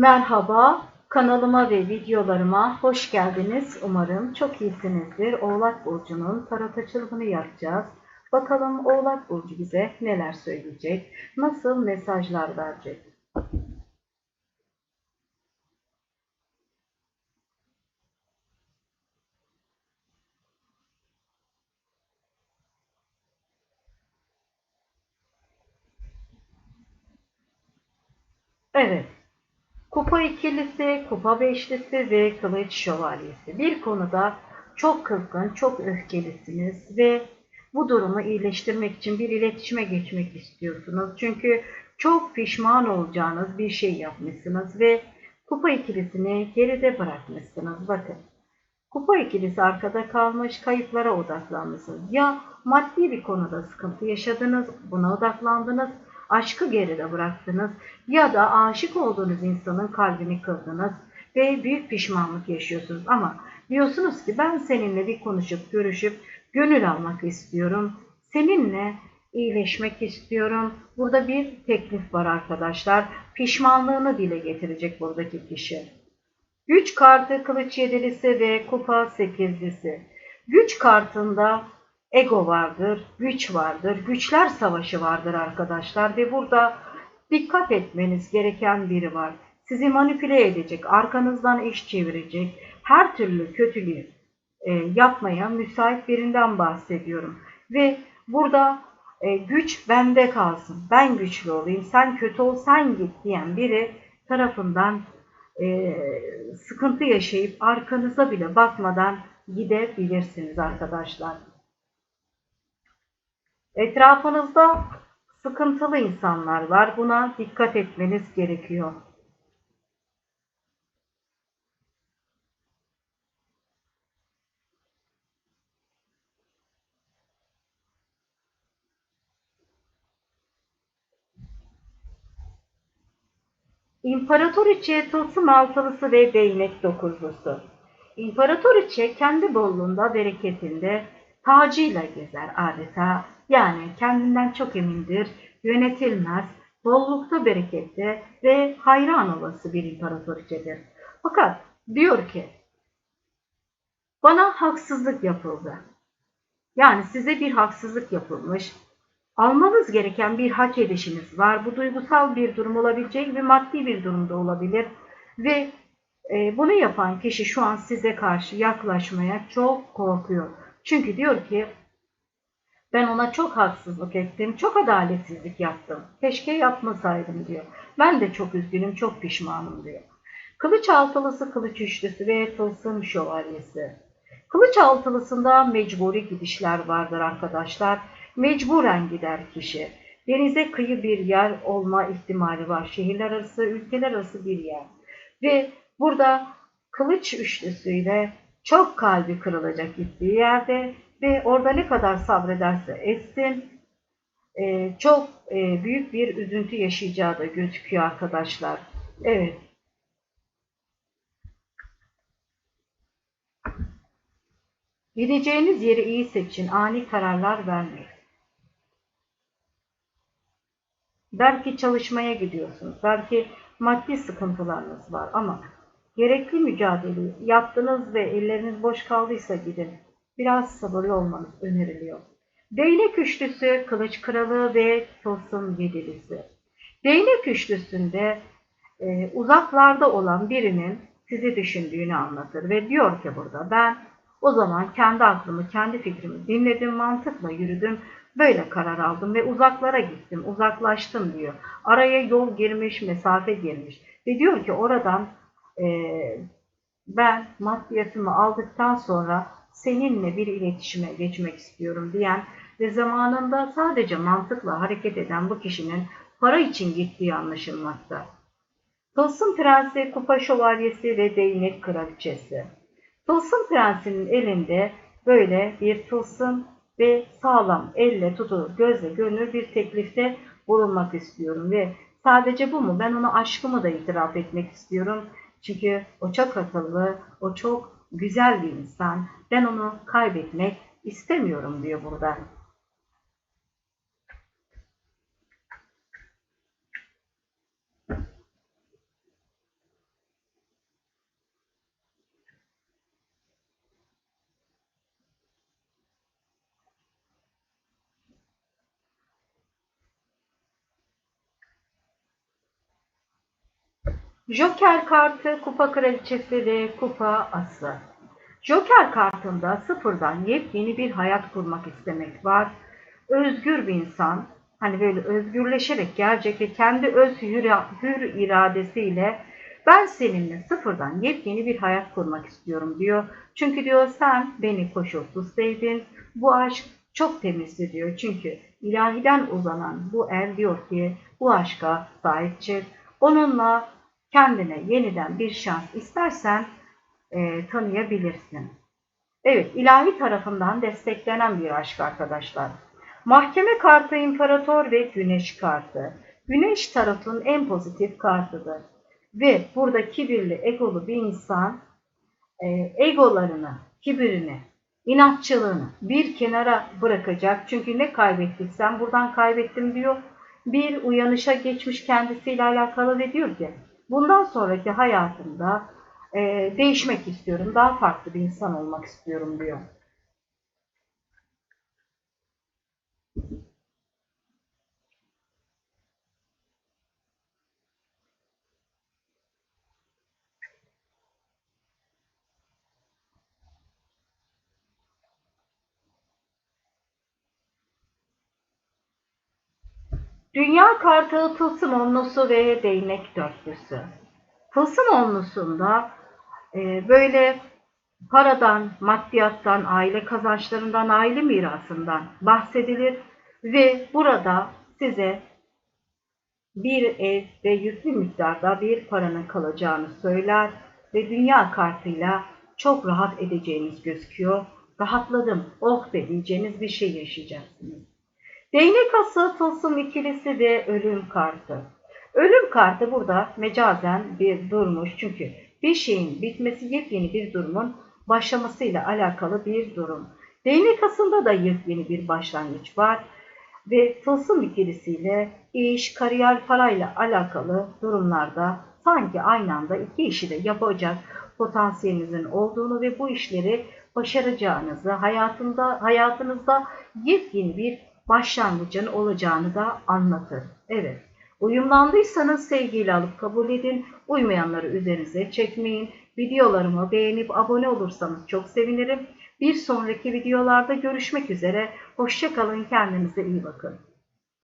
Merhaba, kanalıma ve videolarıma hoş geldiniz. Umarım çok iyisinizdir. Oğlak Burcu'nun tarot açılımını yapacağız. Bakalım Oğlak Burcu bize neler söyleyecek, nasıl mesajlar verecek. Evet, Kupa ikilisi, kupa beşlisi ve kılıç şövalyesi. Bir konuda çok kızgın, çok öfkelisiniz ve bu durumu iyileştirmek için bir iletişime geçmek istiyorsunuz. Çünkü çok pişman olacağınız bir şey yapmışsınız ve kupa ikilisini geride bırakmışsınız. Bakın. Kupa ikilisi arkada kalmış, kayıplara odaklanmışsınız. Ya maddi bir konuda sıkıntı yaşadınız, buna odaklandınız aşkı geride bıraktınız ya da aşık olduğunuz insanın kalbini kırdınız ve büyük pişmanlık yaşıyorsunuz. Ama diyorsunuz ki ben seninle bir konuşup görüşüp gönül almak istiyorum. Seninle iyileşmek istiyorum. Burada bir teklif var arkadaşlar. Pişmanlığını dile getirecek buradaki kişi. Güç kartı, kılıç yedilisi ve kupa sekizlisi. Güç kartında ego vardır, güç vardır, güçler savaşı vardır arkadaşlar ve burada dikkat etmeniz gereken biri var. Sizi manipüle edecek, arkanızdan iş çevirecek, her türlü kötülüğü e, yapmaya müsait birinden bahsediyorum. Ve burada e, güç bende kalsın, ben güçlü olayım, sen kötü ol, sen git diyen biri tarafından e, sıkıntı yaşayıp arkanıza bile bakmadan gidebilirsiniz arkadaşlar. Etrafınızda sıkıntılı insanlar var. Buna dikkat etmeniz gerekiyor. İmparatoriçe tılsım altılısı ve değnek dokuzlusu. İmparatoriçe kendi bolluğunda, bereketinde tacıyla gezer adeta yani kendinden çok emindir, yönetilmez, bollukta berekette ve hayran olası bir imparatoriçedir. Fakat diyor ki, bana haksızlık yapıldı. Yani size bir haksızlık yapılmış, almanız gereken bir hak edişiniz var. Bu duygusal bir durum olabilecek ve maddi bir durumda olabilir. Ve e, bunu yapan kişi şu an size karşı yaklaşmaya çok korkuyor. Çünkü diyor ki ben ona çok haksızlık ettim, çok adaletsizlik yaptım. Keşke yapmasaydım diyor. Ben de çok üzgünüm, çok pişmanım diyor. Kılıç altılısı, kılıç üçlüsü ve tılsım şövalyesi. Kılıç altılısında mecburi gidişler vardır arkadaşlar. Mecburen gider kişi. Denize kıyı bir yer olma ihtimali var. Şehirler arası, ülkeler arası bir yer. Ve burada kılıç üçlüsüyle çok kalbi kırılacak gittiği yerde ve orada ne kadar sabrederse etsin e, çok e, büyük bir üzüntü yaşayacağı da gözüküyor arkadaşlar. Evet. Gideceğiniz yeri iyi seçin. Ani kararlar vermeyin. Belki çalışmaya gidiyorsunuz. Belki maddi sıkıntılarınız var ama gerekli mücadeleyi yaptınız ve elleriniz boş kaldıysa gidin biraz sabırlı olmanız öneriliyor. Değnek üçlüsü, kılıç kralı ve tılsım yedilisi. Değnek üçlüsünde e, uzaklarda olan birinin sizi düşündüğünü anlatır ve diyor ki burada ben o zaman kendi aklımı, kendi fikrimi dinledim, mantıkla yürüdüm, böyle karar aldım ve uzaklara gittim, uzaklaştım diyor. Araya yol girmiş, mesafe girmiş ve diyor ki oradan e, ben maddiyatımı aldıktan sonra seninle bir iletişime geçmek istiyorum diyen ve zamanında sadece mantıkla hareket eden bu kişinin para için gittiği anlaşılmakta. Tılsım Prensi, Kupa Şövalyesi ve Değnek Kraliçesi. Tılsım Prensi'nin elinde böyle bir tılsım ve sağlam elle tutulur, gözle görünür bir teklifte bulunmak istiyorum ve sadece bu mu? Ben ona aşkımı da itiraf etmek istiyorum. Çünkü o çok akıllı, o çok güzel bir insan. Ben onu kaybetmek istemiyorum diyor burada. Joker kartı, kupa kraliçesi ve kupa ası. Joker kartında sıfırdan yepyeni bir hayat kurmak istemek var. Özgür bir insan, hani böyle özgürleşerek gelecek kendi öz hür iradesiyle ben seninle sıfırdan yepyeni bir hayat kurmak istiyorum diyor. Çünkü diyor sen beni koşulsuz sevdin. Bu aşk çok temizdi diyor. Çünkü ilahiden uzanan bu el diyor ki bu aşka sahip çık. Onunla kendine yeniden bir şans istersen e, tanıyabilirsin. Evet, ilahi tarafından desteklenen bir aşk arkadaşlar. Mahkeme kartı imparator ve güneş kartı. Güneş tarafın en pozitif kartıdır. Ve burada kibirli, egolu bir insan e, egolarını, kibirini, inatçılığını bir kenara bırakacak. Çünkü ne kaybettiysem buradan kaybettim diyor. Bir uyanışa geçmiş kendisiyle alakalı ve diyor ki bundan sonraki hayatımda e, değişmek istiyorum. Daha farklı bir insan olmak istiyorum diyor. Dünya kartı tılsım onlusu ve değnek dörtlüsü. Tılsım onlusunda e, böyle paradan, maddiyattan, aile kazançlarından, aile mirasından bahsedilir ve burada size bir ev ve yüklü miktarda bir paranın kalacağını söyler ve dünya kartıyla çok rahat edeceğiniz gözüküyor. Rahatladım, oh be diyeceğiniz bir şey yaşayacaksınız. Değnek ası, tılsım ikilisi ve ölüm kartı. Ölüm kartı burada mecazen bir durmuş çünkü bir şeyin bitmesi yepyeni bir durumun başlamasıyla alakalı bir durum. Değnek asında da yepyeni bir başlangıç var ve tılsım ikilisiyle iş, kariyer, parayla alakalı durumlarda sanki aynı anda iki işi de yapacak potansiyelinizin olduğunu ve bu işleri başaracağınızı, hayatında hayatınızda yepyeni bir başlangıcın olacağını da anlatır. Evet. Uyumlandıysanız sevgiyle alıp kabul edin. Uymayanları üzerinize çekmeyin. Videolarımı beğenip abone olursanız çok sevinirim. Bir sonraki videolarda görüşmek üzere. Hoşçakalın. Kendinize iyi bakın.